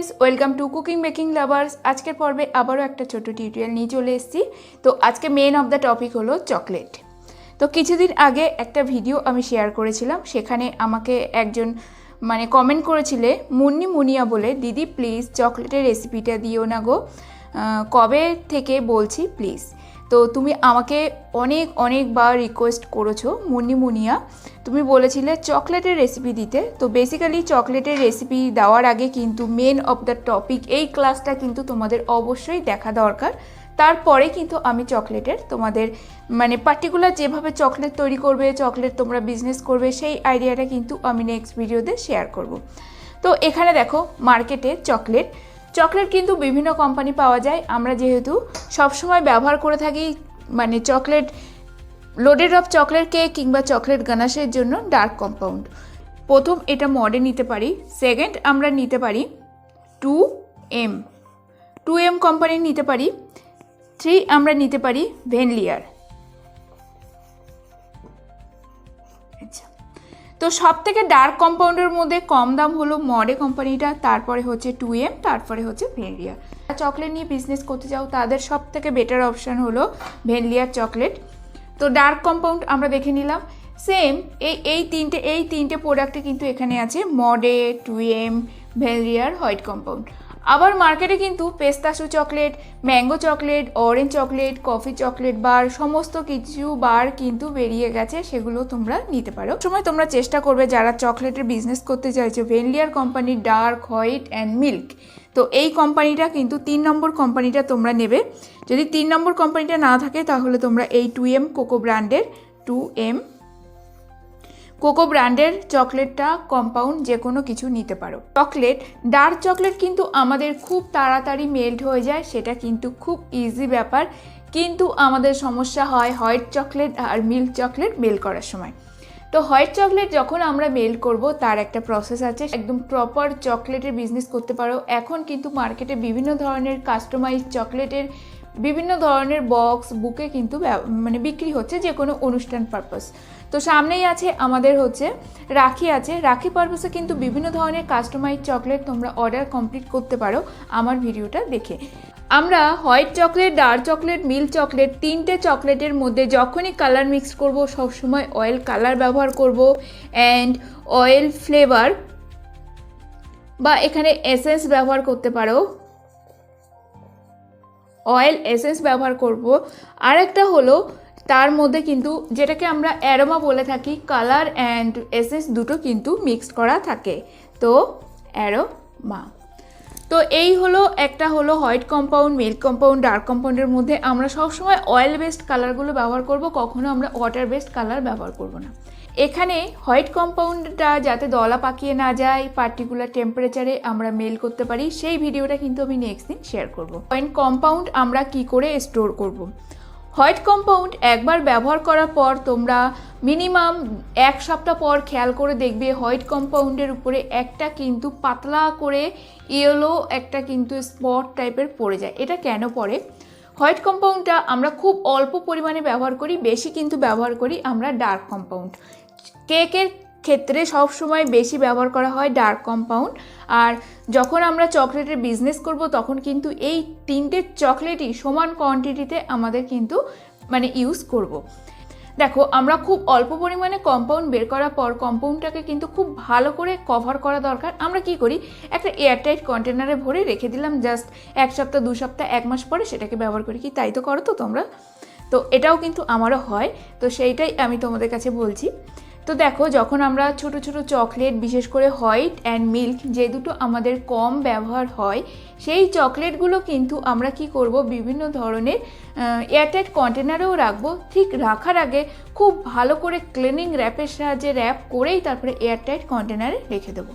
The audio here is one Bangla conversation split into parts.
Friends welcome to cooking baking lovers আজকের পর্বে আবারও একটা ছোট টিউটোরিয়াল নিয়ে চলে এসেছি। তো আজকে মেন অফ দ্য টপিক হলো চকলেট তো কিছুদিন আগে একটা ভিডিও আমি শেয়ার করেছিলাম, সেখানে আমাকে একজন মানে কমেন্ট করেছিলে, মুন্নি মুনিয়া বলে, দিদি প্লিজ চকলেটের রেসিপিটা দিও না গো। কবে থেকে বলছি প্লিজ তো তুমি আমাকে অনেক, অনেকবার রিকোয়েস্ট করেছ, মুন্নি মুনিয়া। তুমি বলেছিলে চকলেটের রেসিপি দিতে। তো বেসিক্যালি চকলেটের রেসিপি দেওয়ার আগে কিন্তু মেন অফ দ্য টপিক এই ক্লাসটা কিন্তু তোমাদের অবশ্যই দেখা দরকার। তারপরে কিন্তু আমি চকলেটের তোমাদের মানে পার্টিকুলার যেভাবে চকলেট তৈরি করবে, চকলেট তোমরা বিজনেস করবে, সেই আইডিয়াটা কিন্তু আমি নেক্সট ভিডিওতে শেয়ার করব। তো এখানে দেখো মার্কেটে চকলেট চকলেট কিন্তু বিভিন্ন কোম্পানি পাওয়া যায়। আমরা যেহেতু সবসময় ব্যবহার করে থাকি মানে chocolate loaded of chocolate cake কিংবা চকলেট গানাশের জন্য ডার্ক কম্পাউন্ড প্রথম এটা মডে নিতে পারি। সেকেন্ড আমরা নিতে পারি টু এম টু এম কোম্পানির নিতে পারি। থ্রি আমরা নিতে পারি ভেনলিয়ার তো সব থেকে ডার্ক কম্পাউন্ডের মধ্যে কম দাম হলো মডে কোম্পানিটা তারপরে হচ্ছে টু এম তারপরে হচ্ছে ভেনলিয়া চকলেট নিয়ে বিজনেস করতে যাও তাদের সব থেকে বেটার অপশান হলো ভেনলিয়ার চকলেট তো ডার্ক কম্পাউন্ড আমরা দেখে নিলাম। সেম এই এই তিনটে এই তিনটে প্রোডাক্টে কিন্তু এখানে আছে মডে two M Vanleer white compound. আবার মার্কেটে কিন্তু pistachio chocolate, mango chocolate, orange chocolate, coffee chocolate bar, সমস্ত কিছু বার কিন্তু বেরিয়ে গেছে, সেগুলো তোমরা নিতে পারো। সময় তোমরা চেষ্টা করবে যারা চকলেটের বিজনেস করতে চাইছো Vanleer company dark white and milk তো এই কোম্পানিটা কিন্তু তিন নম্বর কোম্পানিটা তোমরা নেবে। যদি তিন নম্বর কোম্পানিটা না থাকে, তাহলে তোমরা এই টু এম কোকো ব্র্যান্ডের টু এম কোকো ব্র্যান্ডের চকলেটটা কম্পাউন্ড যে কোনো কিছু নিতে পারো। চকলেট, ডার্ক চকলেট কিন্তু আমাদের খুব তাড়াতাড়ি মেল্ট হয়ে যায়, সেটা কিন্তু খুব ইজি ব্যাপার। কিন্তু আমাদের সমস্যা হয় হোয়াইট চকলেট আর মিল্ক চকলেট মেল করার সময়। তো হোয়াইট চকলেট যখন আমরা মেল করব, তার একটা প্রসেস আছে, একদম প্রপার চকলেটের বিজনেস করতে পারো। এখন কিন্তু মার্কেটে বিভিন্ন ধরনের কাস্টমাইজ চকলেটের, বিভিন্ন ধরনের বক্স, বুকে কিন্তু মানে বিক্রি হচ্ছে যে কোনো অনুষ্ঠান পারপাস। তো সামনেই আছে আমাদের হচ্ছে রাখি আছে। রাখি পারপাসে কিন্তু বিভিন্ন ধরনের কাস্টমাইজ চকলেট তোমরা অর্ডার কমপ্লিট করতে পারো আমার ভিডিওটা দেখে। আমরা white chocolate dark chocolate milk chocolate তিনটে চকলেটের মধ্যে যখনই কালার মিক্স করব, সবসময় অয়েল কালার ব্যবহার করব অ্যান্ড অয়েল ফ্লেভার বা এখানে এসেন্স ব্যবহার করতে পারো। অয়েল এসেন্স ব্যবহার করব। আর একটা হলো তার মধ্যে কিন্তু যেটাকে আমরা অ্যারোমা বলে থাকি কালার অ্যান্ড এসেন্স দুটো কিন্তু মিক্সড করা থাকে। তো অ্যারোমা তো এই হলো, একটা হলো white compound milk compound dark কম্পাউন্ডের মধ্যে আমরা সবসময় অয়েল বেসড কালারগুলো ব্যবহার করব, কখনো আমরা ওয়াটার বেসড কালার ব্যবহার করব না। এখানে হোয়াইট কম্পাউন্ডটা যাতে দলা পাকিয়ে না যায় পার্টিকুলার টেম্পারেচারে আমরা মেল করতে পারি, সেই ভিডিওটা কিন্তু আমি নেক্সট দিন শেয়ার করব। হোয়াইট কম্পাউন্ড আমরা কি করে স্টোর করব? হোয়াইট কম্পাউন্ড একবার ব্যবহার করার পর তোমরা মিনিমাম এক সপ্তাহ পর খেয়াল করে দেখবে হোয়াইট কম্পাউন্ডের উপরে একটা কিন্তু পাতলা করে ইয়েলো একটা কিন্তু স্পট টাইপের পড়ে যায়। এটা কেন পড়ে? হোয়াইট কম্পাউন্ডটা আমরা খুব অল্প পরিমাণে ব্যবহার করি, বেশি কিন্তু ব্যবহার করি আমরা ডার্ক কম্পাউন্ড কেকের ক্ষেত্রে সব সময় বেশি ব্যবহার করা হয় ডার্ক কম্পাউন্ড আর যখন আমরা চকলেটের বিজনেস করব, তখন কিন্তু এই তিনটে চকলেটই সমান কোয়ান্টিটিতে আমাদের কিন্তু মানে ইউজ করব। দেখো, আমরা খুব অল্প পরিমাণে কম্পাউন্ড বের করার পর কম্পাউন্ডটাকে কিন্তু খুব ভালো করে কভার করা দরকার। আমরা কি করি, একটা এয়ারটাইট কন্টেনারে ভরে রেখে দিলাম জাস্ট এক সপ্তাহ, দু সপ্তাহ, এক মাস পরে সেটাকে ব্যবহার করি। কি, তাই তো করো তো তোমরা? তো এটাও কিন্তু আমারও হয়। তো সেইটাই আমি তোমাদের কাছে বলছি। তো দেখো, যখন আমরা ছোট ছোট চকলেট বিশেষ করে হোয়াইট অ্যান্ড মিল্ক যে দুটো আমাদের কম ব্যবহার হয়, সেই চকলেটগুলো কিন্তু আমরা কি করব? বিভিন্ন ধরনের এয়ারটাইট কন্টেনারেও রাখব। ঠিক রাখার আগে খুব ভালো করে ক্লিনিং র্যাপের সাহায্যে র্যাপ করেই তারপরে এয়ারটাইট কন্টেনারে রেখে দেবো।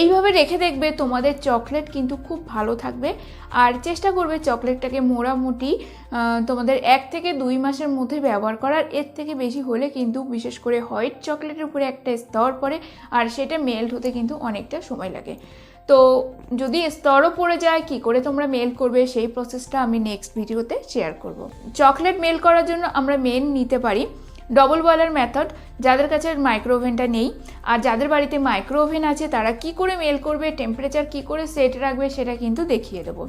এইভাবে রেখে দেখবে তোমাদের চকলেট কিন্তু খুব ভালো থাকবে। আর চেষ্টা করবে চকলেটটাকে মোটামুটি তোমাদের এক থেকে দুই মাসের মধ্যে ব্যবহার করার। এর থেকে বেশি হলে কিন্তু বিশেষ করে হোয়াইট চকলেটের উপরে একটা স্তর পড়ে আর সেটা মেল্ট হতে কিন্তু অনেকটা সময় লাগে। তো যদি স্তরও পড়ে যায়, কি করে তোমরা মেল করবে সেই প্রসেসটা আমি নেক্সট ভিডিওতে শেয়ার করব। চকলেট মেল করার জন্য আমরা মেন নিতে পারি ডবল বয়লার মেথড যাদের কাছে মাইক্রো ওভেনটা নেই, আর যাদের বাড়িতে মাইক্রো ওভেন আছে, তারা কি করে মেল করবে টেম্পারেচার কি করে সেট রাখবে, সেটা কিন্তু দেখিয়ে দেবো।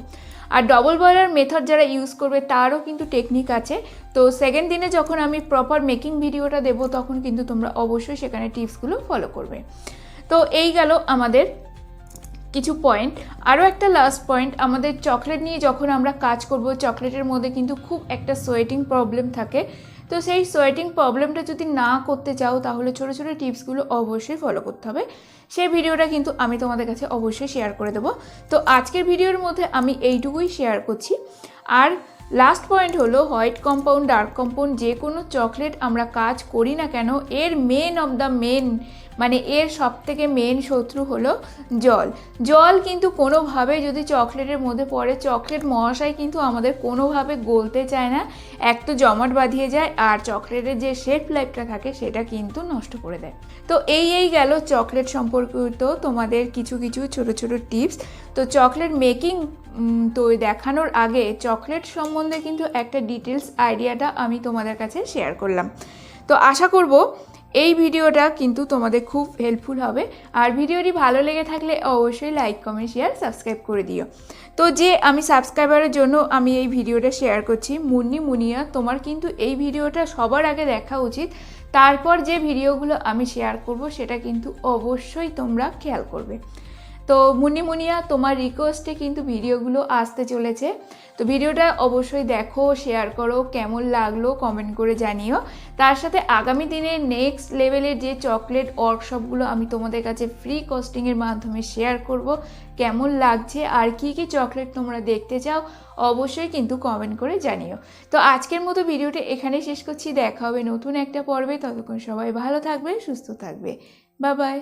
আর ডবল বয়লার মেথড যারা ইউজ করবে, তারও কিন্তু টেকনিক আছে। তো সেকেন্ড দিনে যখন আমি প্রপার মেকিং ভিডিওটা দেবো, তখন কিন্তু তোমরা অবশ্যই সেখানে টিপসগুলো ফলো করবে। তো এই গেল আমাদের কিছু পয়েন্ট আরও একটা লাস্ট পয়েন্ট আমাদের চকলেট নিয়ে যখন আমরা কাজ করব চকলেটের মধ্যে কিন্তু খুব একটা সোয়েটিং প্রবলেম থাকে। তো সেই সোয়েটিং প্রবলেমটা যদি না করতে চাও, তাহলে ছোটো ছোটো টিপসগুলো অবশ্যই ফলো করতে হবে। সেই ভিডিওটা কিন্তু আমি তোমাদের কাছে অবশ্যই শেয়ার করে দেবো। তো আজকের ভিডিওর মধ্যে আমি এইটুকুই শেয়ার করছি। আর লাস্ট পয়েন্ট হলো হোয়াইট কম্পাউন্ড ডার্ক কম্পাউন্ড যে কোনো চকলেট আমরা কাজ করি না কেন, এর মেন অফ দ্য মেন মানে এর সব থেকে মেন শত্রু হলো জল। জল কিন্তু কোনোভাবে যদি চকলেটের মধ্যে পড়ে, চকলেট মহাশয় কিন্তু আমাদের কোনোভাবে গলতে চায় না। এক তো জমাট বাঁধিয়ে যায়, আর চকলেটের যে শেপ লাইফটা থাকে, সেটা কিন্তু নষ্ট করে দেয়। তো এই এই গেল চকলেট সম্পর্কিত তোমাদের কিছু কিছু ছোট ছোট টিপস তো চকলেট মেকিং তো দেখানোর আগে চকলেট সম্বন্ধে কিন্তু একটা ডিটেলস আইডিয়াটা আমি তোমাদের কাছে শেয়ার করলাম। তো আশা করব এই ভিডিওটা কিন্তু তোমাদের খুব হেল্পফুল হবে। আর ভিডিওটি ভালো লেগে থাকলে অবশ্যই লাইক কমেন্ট শেয়ার সাবস্ক্রাইব করে দিও। তো যে আমি সাবস্ক্রাইবারের জন্য আমি এই ভিডিওটা শেয়ার করছি, মুন্নি, মুনিয়া, তোমার কিন্তু এই ভিডিওটা সবার আগে দেখা উচিত। তারপর যে ভিডিওগুলো আমি শেয়ার করব, সেটা কিন্তু অবশ্যই তোমরা খেয়াল করবে। তো মুনি মুনিয়া তোমার রিকোয়েস্টে কিন্তু ভিডিওগুলো আসতে চলেছে। তো ভিডিওটা অবশ্যই দেখো শেয়ার করো, কেমন লাগল কমেন্ট করে জানিও। তার সাথে আগামী দিনে নেক্সট লেভেলের যে চকলেট ওয়ার্কশপগুলো আমি তোমাদের কাছে ফ্রি কস্টিংয়ের মাধ্যমে শেয়ার করব, কেমন লাগছে, আর কি কি চকলেট তোমরা দেখতে চাও, অবশ্যই কিন্তু কমেন্ট করে জানিও। তো আজকের মতো ভিডিওটা এখানে শেষ করছি, দেখা হবে নতুন একটা পর্বে, ততক্ষণ সবাই ভালো থাকবে, সুস্থ থাকবে। Bye bye